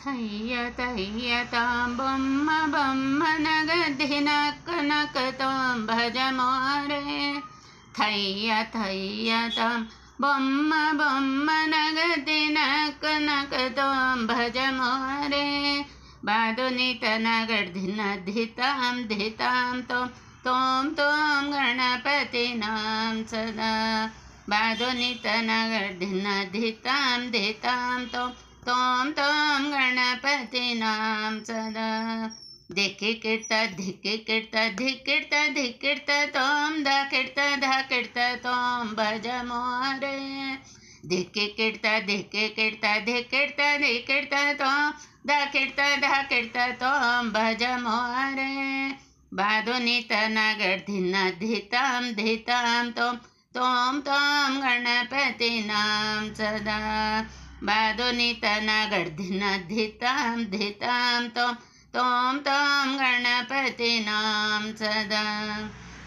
थय्य थय्यतां बम्म बम्म नगधिनकनकतां भज मोरे थय्य थय्यतां बम्म बम्म नगधिनकनकतां भज मोरे बादुनितनगर्धिनधितां धितां तों तों तों गणपतिनां सदा। बादुनितनगर्धिनधितां धितां तों तोम तोम गणपति नाम सदा। धिकिट धिकिट धिकिट धिकिट तोम धकिट धकिट तोम भज मोरे। धिकिट धिकिट धिकिट धिकिट तोम धकिट धकिट तोम भज मोरे। बाधुनि धिन धिताम धिताम तोम तोम तोम गणपति नाम सदा। बाधुनित नगड धिन धिताम धिताम तोम तोम तोम गणपती नाम सदा।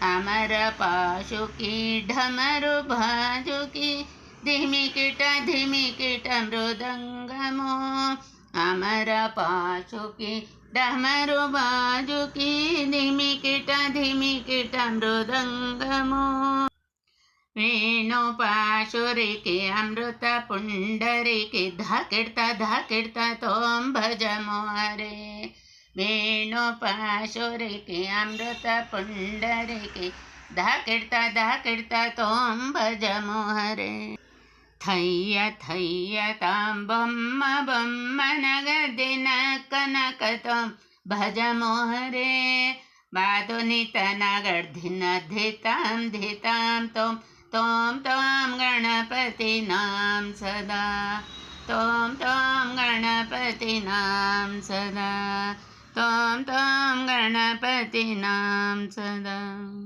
अमर पाशुकी, ढमरु भाजुकी, धिमी किट धिमी किट मृदङ्गमो धिमी किट धिमी किट मृदङ्गमो मीणो पाशोरी के अमृत पुंडरी अमृतपुण्डरिके धाकिर्ता धाकिर्ता तोम भज मोहरे वेणुपाशुरिके अमृतपुण्डरिके धाकिर्ता धाकिर्ता तों भज थैया थैया थय्य तां बम्म बम्म नगदिन कनक त्वं भज मोहरे बाधुनितनगर्धिनधितां धितां तोम त्वं गणपति नाम सदा। त्वं गणपति नाम सदा। त्वं गणपति नाम सदा।